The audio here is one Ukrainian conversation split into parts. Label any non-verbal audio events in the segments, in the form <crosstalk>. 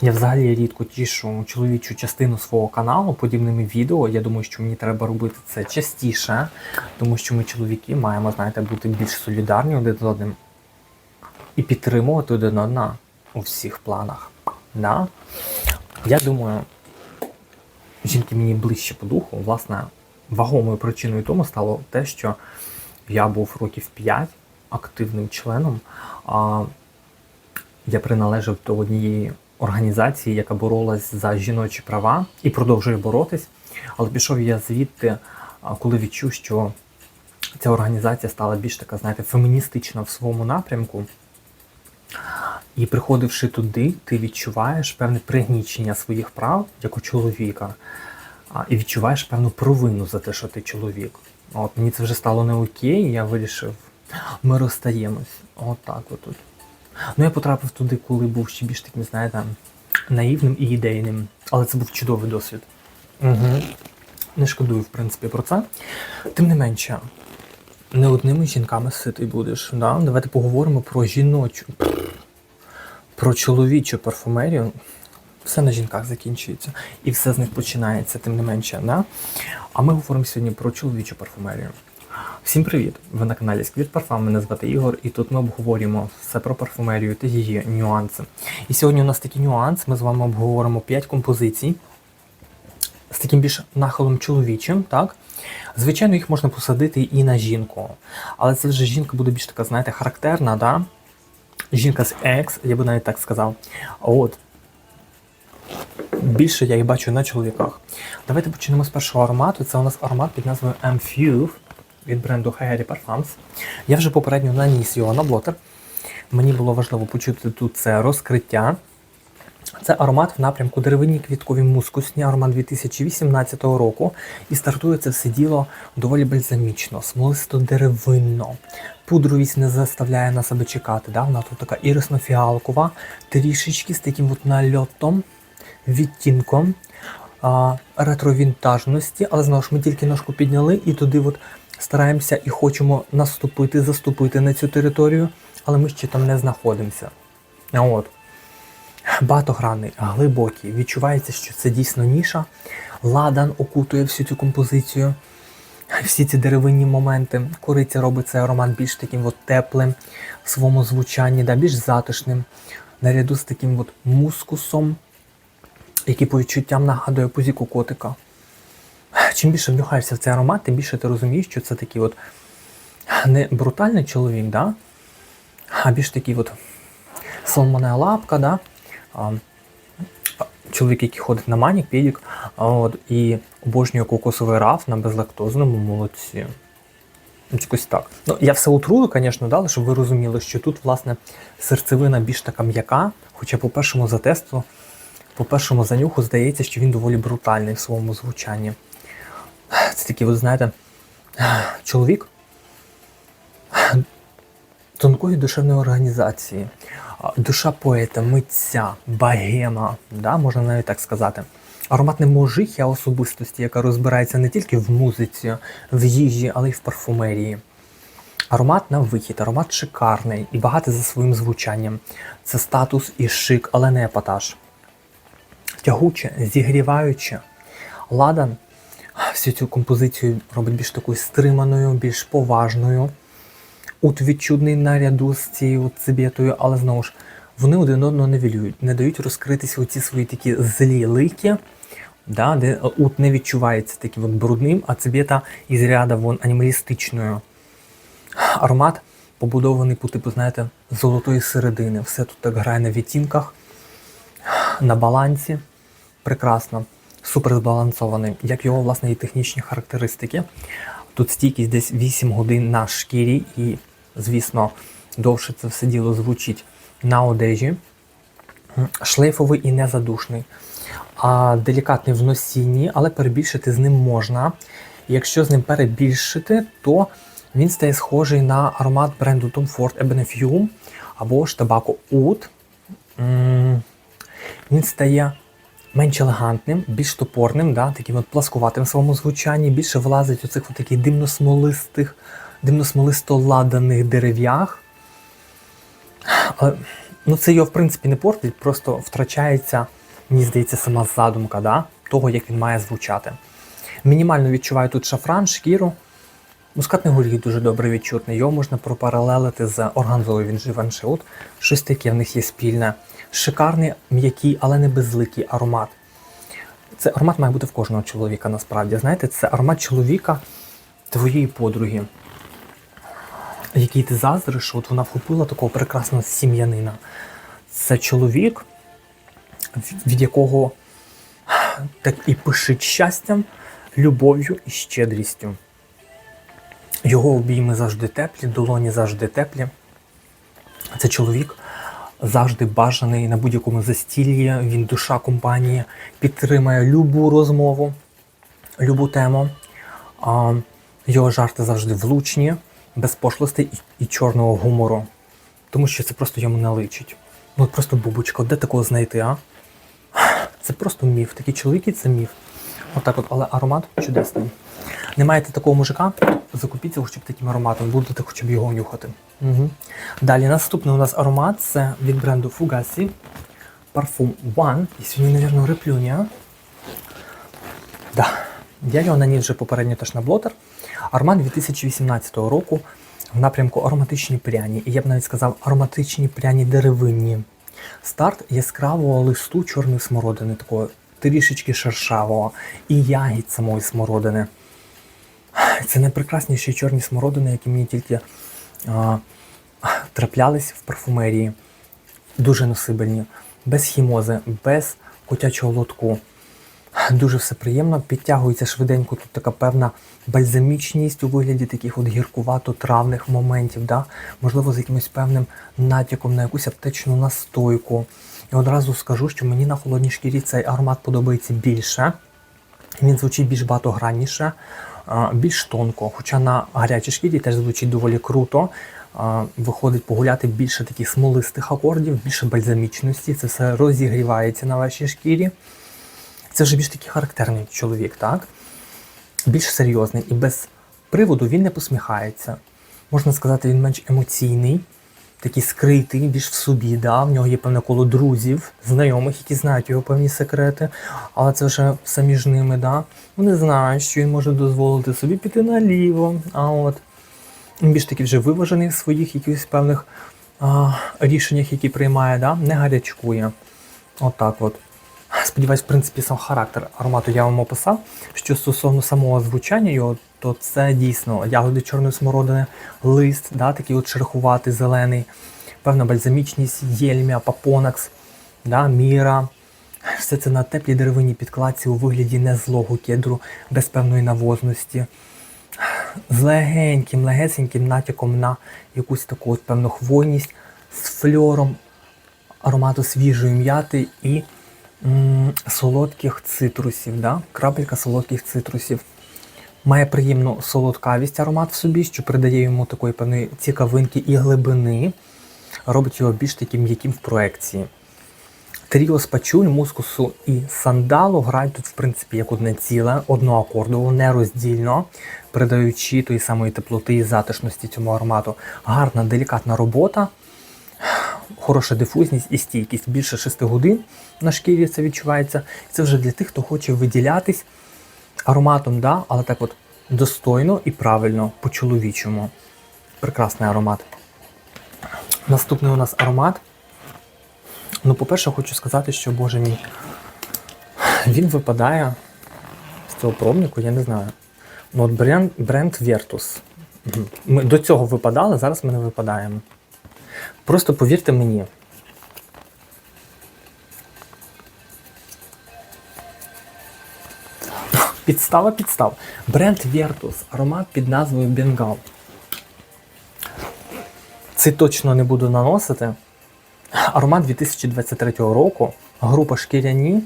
Я взагалі рідко тішу чоловічу частину свого каналу подібними відео. Я думаю, що мені треба робити це частіше, тому що ми, чоловіки, маємо, знаєте, бути більш солідарні один з одним і підтримувати один одного у всіх планах. Да? Я думаю, жінки мені ближче по духу. Власне, вагомою причиною тому стало те, що я був років 5 активним членом. А я приналежав до однієї організації, яка боролась за жіночі права і продовжує боротись. Але пішов я звідти, коли відчув, що ця організація стала більш така, знаєте, феміністична в своєму напрямку. І приходивши туди, ти відчуваєш певне пригнічення своїх прав як у чоловіка, і відчуваєш певну провину за те, що ти чоловік. От мені це вже стало не окей, я вирішив, ми розстаємось. От так от. от. Ну, я потрапив туди, коли був ще більш таким, знаєте, наївним і ідейним. Але це був чудовий досвід. Угу. Не шкодую, в принципі, про це. Тим не менше, не одними жінками ситий будеш. Да? Давайте поговоримо про жіночу, про чоловічу парфумерію. Все на жінках закінчується, і все з них починається, тим не менше. Да? А ми говоримо сьогодні про чоловічу парфумерію. Всім привіт! Ви на каналі Сквіт Парфам, мене звати Ігор, і тут ми обговорюємо все про парфумерію та її нюанси. І сьогодні у нас такий нюанс, ми з вами обговоримо 5 композицій з таким більш нахилом чоловічим, так? Звичайно, їх можна посадити і на жінку, але це вже жінка буде більш така, знаєте, характерна, да? Жінка з екс, я би навіть так сказав. От. Більше я їх бачу на чоловіках. Давайте почнемо з першого аромату. Це у нас аромат під назвою M-Fuve від бренду Hayari Parfums. Я вже попередньо наніс його на блотер. Мені було важливо почути тут це розкриття. Це аромат в напрямку деревинні квіткові мускусні, аромат 2018 року. І стартує це все діло доволі бальзамічно, смолисто-деревинно. Пудровість не заставляє на себе чекати. Да? Вона тут така ірисно-фіалкова, трішечки з таким от нальотом, відтінком ретровінтажності, але знову ж ми тільки ножку підняли і туди от стараємося і хочемо наступити, заступити на цю територію, але ми ще там не знаходимося. От. Багатогранний, глибокий. Відчувається, що це дійсно ніша. Ладан окутує всю цю композицію. Всі ці деревинні моменти. Кориця робить цей аромат більш таким от теплим в своєму звучанні, да, більш затишним. Наряду з таким от мускусом, який по відчуттям нагадує позіку котика. Чим більше вдягаєшся в цей аромат, тим більше ти розумієш, що це такий от не брутальний чоловік, да? а більш такий от сломана лапка, да? а, чоловік, який ходить на манік, підік, от, і обожнює кокосовий раф на безлактозному молоці. Якось так. Ну, я все утрую, звісно, да, щоб ви розуміли, що тут, власне, серцевина більш така м'яка, хоча по першому затесту, по першому занюху здається, що він доволі брутальний в своєму звучанні. Це такий, ви знаєте, чоловік тонкої душевної організації, душа поета, митця, богема, да, можна навіть так сказати. Аромат не можихя особистості, яка розбирається не тільки в музиці, в їжі, але й в парфумерії. Аромат на вихід, аромат шикарний і багатий за своїм звучанням. Це статус і шик, але не епатаж. Тягуче, зігріваюче. Ладан всю цю композицію робить більш такою стриманою, більш поважною. Ут відчудний наряду з цією цибетою, але знову ж вони один одного не вілюють, не дають розкритися оці свої такі злі лики, да, де ут не відчувається таким от брудним, а цибета із ряда вон анімалістичною. Аромат побудований по типу, знаєте, золотої середини. Все тут так грає на відтінках, на балансі. Прекрасно, супер збалансований, як його власне і технічні характеристики. Тут стійкість десь 8 годин на шкірі, і, звісно, довше це все діло звучить на одежі. Шлейфовий і незадушний. А делікатний в носінні, але перебільшити з ним можна. Якщо з ним перебільшити, то він стає схожий на аромат бренду Tom Ford Ebony Fume або ж табаку Oud. Він стає менш елегантним, більш топорним, да, таким от пласкуватим в своєму звучанні, більше влазить у цих от таких димно-смолистих, димно-смолисто-ладаних дерев'ях. Ну, це його, в принципі, не портить, просто втрачається, мені здається, сама задумка да? того, як він має звучати. Мінімально відчуваю тут шафран, шкіру. Мускатний горіх дуже добре відчутний. Його можна пропаралелити з органзою, він же. Щось таке в них є спільне. Шикарний, м'який, але не безликий аромат. Це аромат має бути в кожного чоловіка насправді. Знаєте, це аромат чоловіка твоєї подруги, який ти заздриш, от вона вхопила такого прекрасного сім'янина. Це чоловік, від- від якого так і пишить щастям, любов'ю і щедрістю. Його обійми завжди теплі, долоні завжди теплі. Це чоловік завжди бажаний на будь-якому застіллі. Він душа компанії, підтримує любу розмову, любу тему. Його жарти завжди влучні, без пошлостей і, чорного гумору. Тому що це просто йому не личить. Ну от просто бубочка, де такого знайти, а? Це просто міф. Такі чоловіки це міф. Отак от, але аромат чудесний. Не маєте такого мужика, закупіться хоча б таким ароматом, будете хоча б його нюхати. Угу. Далі наступний у нас аромат це від бренду Fugazi. Парфум One. І сьогодні, мабуть, реплюня. Да. Я його наніс вже попередньо теж на блотер. Аромат 2018 року в напрямку ароматичні пряні. І я б навіть сказав ароматичні пряні деревинні. Старт яскравого листу чорної смородини, такого трішечки шершавого, і ягід самої смородини. Це найпрекрасніші чорні смородини, які мені тільки а, траплялись в парфумерії. Дуже насибельні, без хімози, без котячого лотку. Дуже все приємно, підтягується швиденько. Тут така певна бальзамічність у вигляді таких от гіркувато-травних моментів, да? можливо, з якимось певним натяком на якусь аптечну настойку. І одразу скажу, що мені на холодній шкірі цей аромат подобається більше. Він звучить більш багатогранніше, більш тонко. Хоча на гарячій шкірі теж звучить доволі круто. Виходить погуляти більше таких смолистих акордів, більше бальзамічності. Це все розігрівається на вашій шкірі. Це вже більш такий характерний чоловік, так? Більш серйозний і без приводу він не посміхається. Можна сказати, він менш емоційний, такий скритий, більш в собі. Да? В нього є певне коло друзів, знайомих, які знають його певні секрети, але це вже все між ними. Да? Вони знають, що він може дозволити собі піти наліво. А от він більш такий вже виважений в своїх якихось певних а, рішеннях, які приймає, да? не гарячкує. Отак от. Сподіваюсь, в принципі, сам характер аромату я вам описав. Що стосовно самого звучання його, то це дійсно ягоди чорної смородини, лист, да, такий от шерхуватий, зелений, певна бальзамічність, єльмя, папонакс, да, міра. Все це на теплій деревинній підкладці у вигляді незлого кедру, без певної навозності. З легеньким, легесеньким натяком на якусь таку от певну хвойність, з фльором аромату свіжої м'яти і солодких цитрусів, да? крапелька солодких цитрусів. Має приємну солодкавість аромат в собі, що придає йому такої певної цікавинки і глибини, робить його більш таким м'яким в проекції. Тріо з пачуль, мускусу і сандалу грають тут, в принципі, як одне ціле, одноакордово, нероздільно, передаючи тої самої теплоти і затишності цьому аромату. Гарна, делікатна робота хороша дифузність і стійкість. Більше 6 годин на шкірі це відчувається. Це вже для тих, хто хоче виділятись ароматом, да? але так от достойно і правильно по-чоловічому. Прекрасний аромат. Наступний у нас аромат. Ну, по-перше, хочу сказати, що боже мій, він випадає з цього пробнику, я не знаю. Ну, от бренд, бренд Virtus. Ми до цього випадали, зараз ми не випадаємо. Просто повірте мені. <laughs> Підстава підстав. Бренд Virtus, аромат під назвою Bengal. Це точно не буду наносити. Аромат 2023 року. Група шкіряні.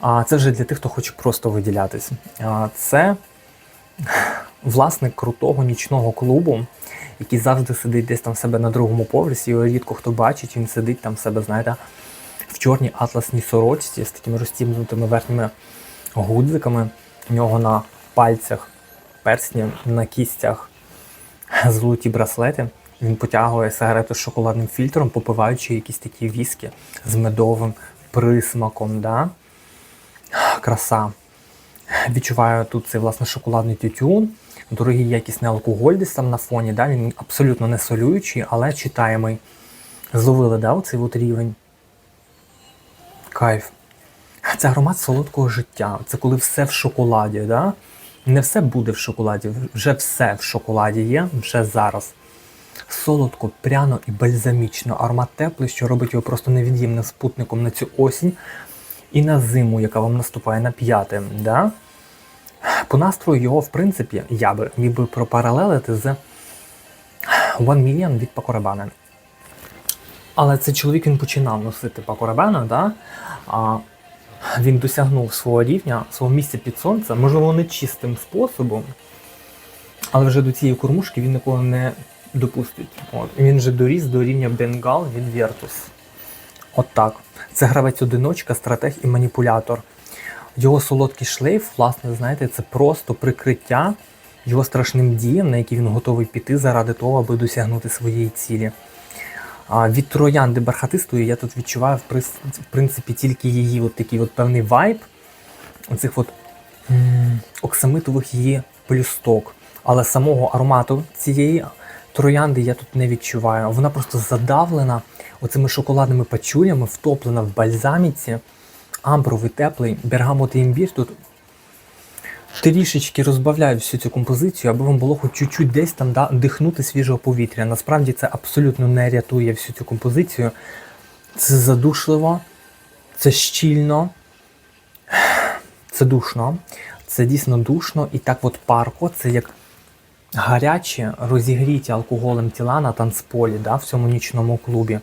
А це вже для тих, хто хоче просто виділятись. Це <laughs> власник крутого нічного клубу, який завжди сидить десь там в себе на другому поверсі. Його рідко хто бачить, він сидить там в себе, знаєте, в чорній атласній сорочці з такими розтімнутими верхніми гудзиками. У нього на пальцях персні, на кістях золоті браслети. Він потягує сигарету з шоколадним фільтром, попиваючи якісь такі віскі з медовим присмаком. Да? Краса. Відчуваю тут цей власне шоколадний тютюн, дорогий якісний алкоголь десь там на фоні. Да? Він абсолютно не солюючий, але читаємий. Зловили да, оцей от рівень. Кайф. Це аромат солодкого життя. Це коли все в шоколаді. Да? Не все буде в шоколаді, вже все в шоколаді є, вже зараз. Солодко, пряно і бальзамічно. Аромат теплий, що робить його просто невід'ємним спутником на цю осінь і на зиму, яка вам наступає на п'яте. Да? По настрою його, в принципі, я би міг би пропаралелити з One Million від Rabanne. Але цей чоловік він починав носити Rabanne, да? а він досягнув свого рівня, свого місця під сонцем, можливо, не чистим способом, але вже до цієї кормушки він нікого не допустить. От. Він вже доріс до рівня Бенгал від Virtus. От так. Це гравець-одиночка, стратег і маніпулятор. Його солодкий шлейф, власне, знаєте, це просто прикриття його страшним діям, на які він готовий піти заради того, аби досягнути своєї цілі. А від троянди бархатистої я тут відчуваю в принципі тільки її от такий от певний вайб оцих от оксамитових її плюсток. Але самого аромату цієї троянди я тут не відчуваю. Вона просто задавлена оцими шоколадними пачулями, втоплена в бальзаміці, амбровий теплий, бергамот і імбір тут трішечки розбавляю всю цю композицію, аби вам було хоч чуть-чуть десь там да, дихнути свіжого повітря. Насправді це абсолютно не рятує всю цю композицію. Це задушливо, це щільно, це душно, це дійсно душно і так от парко, це як гарячі, розігріті алкоголем тіла на танцполі да, в цьому нічному клубі.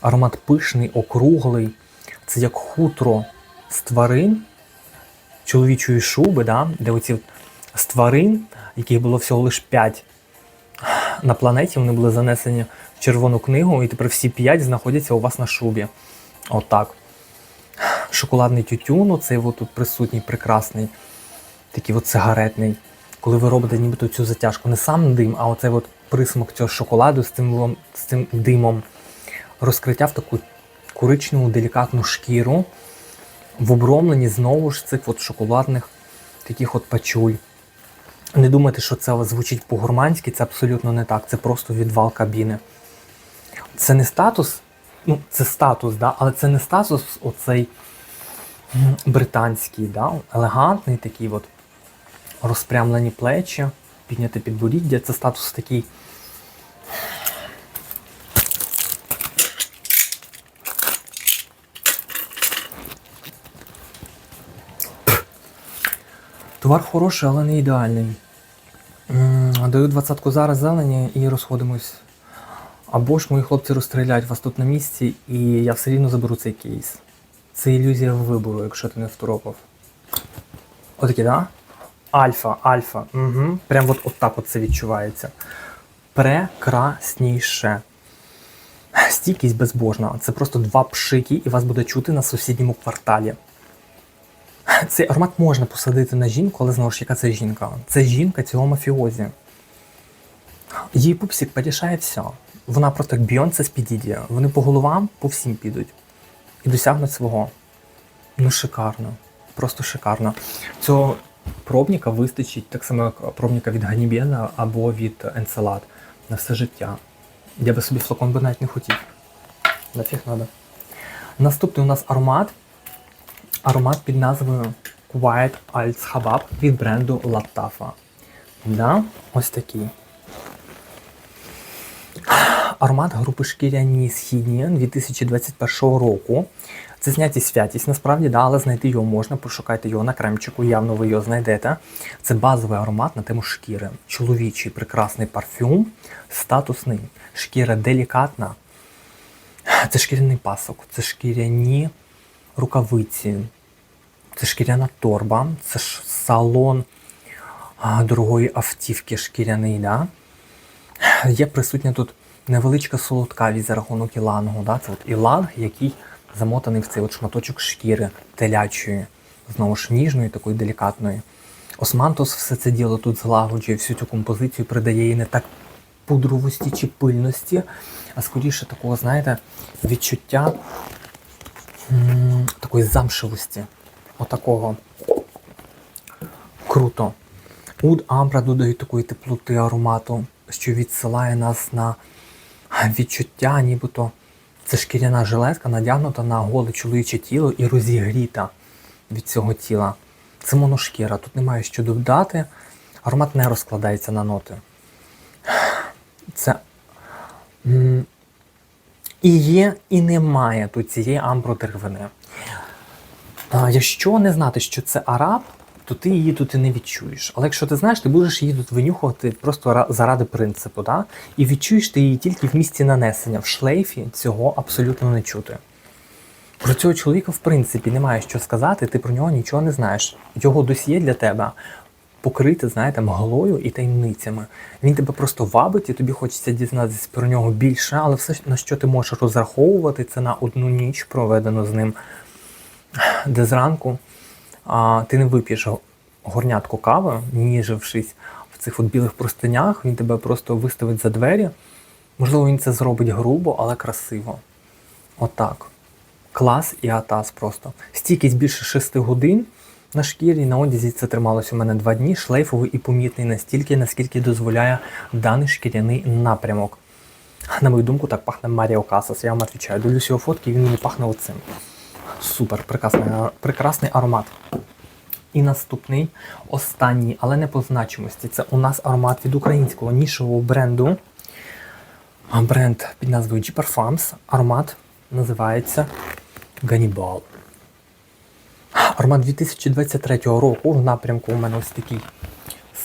Аромат пишний, округлий, це як хутро з тварин, чоловічої шуби, да, де оці з тварин, яких було всього лише 5 на планеті, вони були занесені в червону книгу, і тепер всі 5 знаходяться у вас на шубі. Отак. Шоколадний тютюн, оцей от тут присутній, прекрасний, такий от сигаретний. Коли ви робите нібито цю затяжку, не сам дим, а оцей от присмак цього шоколаду з цим, з цим димом, розкриття в таку коричневу делікатну шкіру в обромленні знову ж цих от шоколадних таких от пачуль. Не думайте, що це звучить по-гурманськи, це абсолютно не так. Це просто відвал кабіни. Це не статус, ну, це статус, да? але це не статус оцей британський, да? елегантний такий от розпрямлені плечі, підняте підборіддя. Це статус такий. Товар хороший, але не ідеальний. Даю двадцятку зараз зелені і розходимось. Або ж мої хлопці розстріляють вас тут на місці, і я все рівно заберу цей кейс. Це ілюзія вибору, якщо ти не второпав. Отакі, да? Альфа, альфа. Угу. Прям от, от так от це відчувається. Прекрасніше. Стійкість безбожна. Це просто два пшики, і вас буде чути на сусідньому кварталі. <laughs> Цей аромат можна посадити на жінку, але знову ж яка це жінка? Це жінка цього мафіозі. Її пупсик порішає все. Вона просто як Бейонсе з Підіді. Вони по головам по всім підуть. І досягнуть свого. Ну, шикарно. Просто шикарно. Цього пробника вистачить так само, як пробника від Ганібена або від Енцелад на все життя. Я би собі флакон би навіть не хотів. Нафіг надо. Наступний у нас аромат. Аромат під назвою Quiet Als Habab від бренду Lattafa. Да? Ось такий. Аромат групи шкіряні східні 2021 року. Це зняті святість, насправді, да, але знайти його можна, пошукайте його на кремчику, явно ви його знайдете. Це базовий аромат на тему шкіри. Чоловічий прекрасний парфюм, статусний. Шкіра делікатна. Це шкіряний пасок, це шкіряні рукавиці, це шкіряна торба, це ж салон а, дорогої автівки шкіряний. Да? Є присутня тут невеличка солодкавість за рахунок ілангу. Да? Це от іланг, який замотаний в цей от шматочок шкіри телячої, знову ж ніжної, такої делікатної. Османтос все це діло тут злагоджує всю цю композицію, придає їй не так пудровості чи пильності, а скоріше такого, знаєте, відчуття такої замшевості. Отакого. Круто. Уд Амбра додають такої теплоти аромату, що відсилає нас на відчуття, нібито це шкіряна жилетка надягнута на голе чоловіче тіло і розігріта від цього тіла. Це моношкіра, тут немає що додати. Аромат не розкладається на ноти. Це і є, і немає тут цієї амбродеревини. Якщо не знати, що це араб, то ти її тут і не відчуєш. Але якщо ти знаєш, ти будеш її тут винюхувати просто заради принципу, да? і відчуєш ти її тільки в місці нанесення. В шлейфі цього абсолютно не чути. Про цього чоловіка, в принципі, немає що сказати, ти про нього нічого не знаєш. Його досьє для тебе покрите, знаєте, мглою і таємницями. Він тебе просто вабить, і тобі хочеться дізнатися про нього більше, але все, на що ти можеш розраховувати, це на одну ніч проведену з ним, де зранку а, ти не вип'єш горнятку кави, ніжившись в цих от білих простинях, він тебе просто виставить за двері. Можливо, він це зробить грубо, але красиво. Отак. Клас і атас просто. Стійкість більше 6 годин на шкірі, на одязі це трималось у мене 2 дні, шлейфовий і помітний настільки, наскільки дозволяє даний шкіряний напрямок. На мою думку, так пахне Маріо Касас, я вам відповідаю. Дивлюсь його фотки, він мені пахне оцим. Супер, прекрасний, прекрасний аромат. І наступний, останній, але не по значимості. Це у нас аромат від українського нішового бренду. Бренд під назвою G Parfums. Аромат називається Ганібал. Аромат 2023 року в напрямку у мене ось такий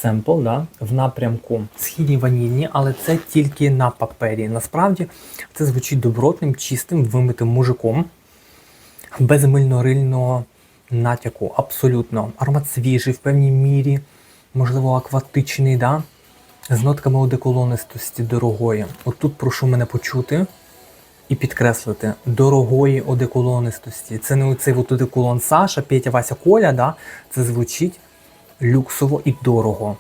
семпл, да? в напрямку східні ванільні, але це тільки на папері. Насправді це звучить добротним, чистим, вимитим мужиком, без мильно-рильного натяку. Абсолютно. Аромат свіжий в певній мірі, можливо, акватичний, да? з нотками одеколонистості дорогої. От тут прошу мене почути і підкреслити дорогої одеколонистості. Це не оцей от одеколон Саша, Петя, Вася, Коля, да? це звучить люксово і дорого.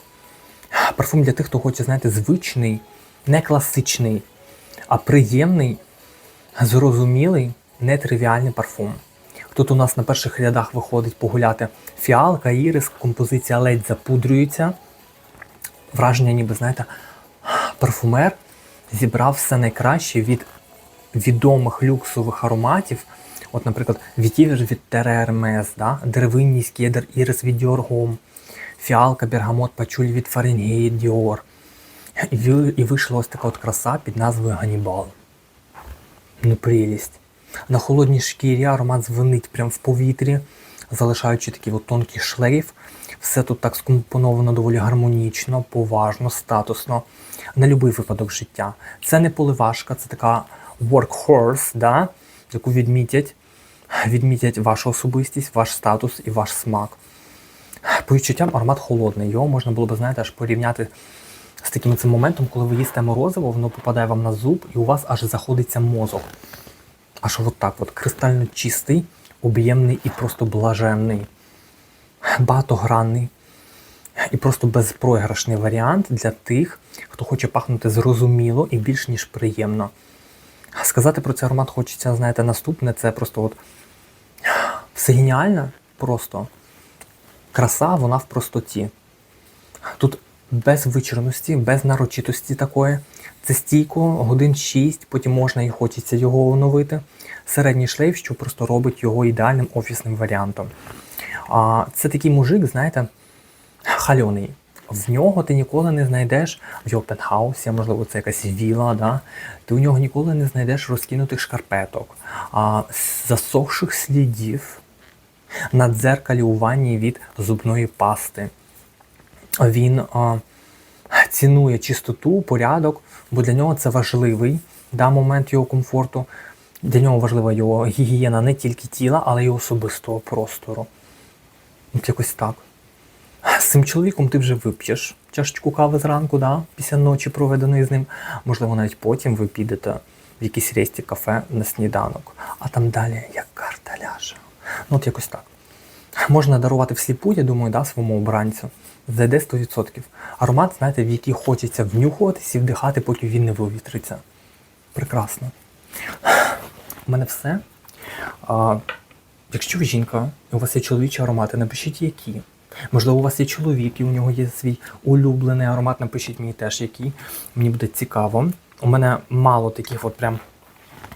Парфум для тих, хто хоче, знаєте, звичний, не класичний, а приємний, зрозумілий, нетривіальний парфум. Тут у нас на перших рядах виходить погуляти фіалка, ірис, композиція ледь запудрюється. Враження, ніби, знаєте, парфумер зібрав все найкраще від відомих люксових ароматів. От, наприклад, вітівер від Terre Hermes, да? деревинний скедер Ірис від Dior фіалка, бергамот, пачуль від Fahrenheit Dior. І вийшла ось така от краса під назвою Ганібал. Ну, прелість. На холодній шкірі аромат звенить прямо в повітрі, залишаючи такий от тонкий шлейф. Все тут так скомпоновано доволі гармонічно, поважно, статусно, на будь-який випадок життя. Це не поливашка, це така workhorse, да? яку відмітять, відмітять вашу особистість, ваш статус і ваш смак. По відчуттям аромат холодний. Його можна було б, знаєте, аж порівняти з таким цим моментом, коли ви їсте морозиво, воно попадає вам на зуб, і у вас аж заходиться мозок. Аж от так, от кристально чистий, об'ємний і просто блаженний, багатогранний і просто безпроіграшний варіант для тих, хто хоче пахнути зрозуміло і більш ніж приємно. Сказати про цей аромат хочеться, знаєте, наступне це просто от все геніально, просто краса, вона в простоті. Тут без вичерності, без нарочитості такої. Це стійко, годин 6, потім можна і хочеться його оновити. Середній шлейф, що просто робить його ідеальним офісним варіантом. А, це такий мужик, знаєте, хальоний. В нього ти ніколи не знайдеш в його пентхаусі, можливо, це якась віла, да? ти у нього ніколи не знайдеш розкинутих шкарпеток, а, засохших слідів на дзеркалі у ванні від зубної пасти. Він а, цінує чистоту, порядок, бо для нього це важливий да, момент його комфорту. Для нього важлива його гігієна не тільки тіла, але й особистого простору. От якось так. Цим чоловіком ти вже вип'єш чашечку кави зранку, да? після ночі проведеної з ним. Можливо, навіть потім ви підете в якийсь ресті кафе на сніданок, а там далі як карта ляже. Ну, от якось так. Можна дарувати всліпу, я думаю, да, своєму обранцю. Зайде 100%. Аромат, знаєте, в який хочеться внюхуватись і вдихати, поки він не вивітриться. Прекрасно. У мене все. А, якщо ви жінка, і у вас є чоловічі аромати, напишіть які. Можливо, у вас є чоловік, і у нього є свій улюблений аромат, напишіть мені теж який. Мені буде цікаво. У мене мало таких от прям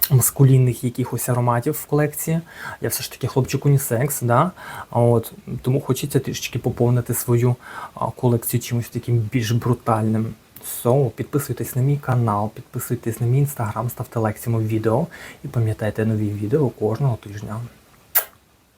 маскулінних якихось ароматів в колекції. Я все ж таки хлопчик унісекс, да? От, тому хочеться трішечки поповнити свою колекцію чимось таким більш брутальним. So, підписуйтесь на мій канал, підписуйтесь на мій інстаграм, ставте лайк цьому відео і пам'ятайте нові відео кожного тижня.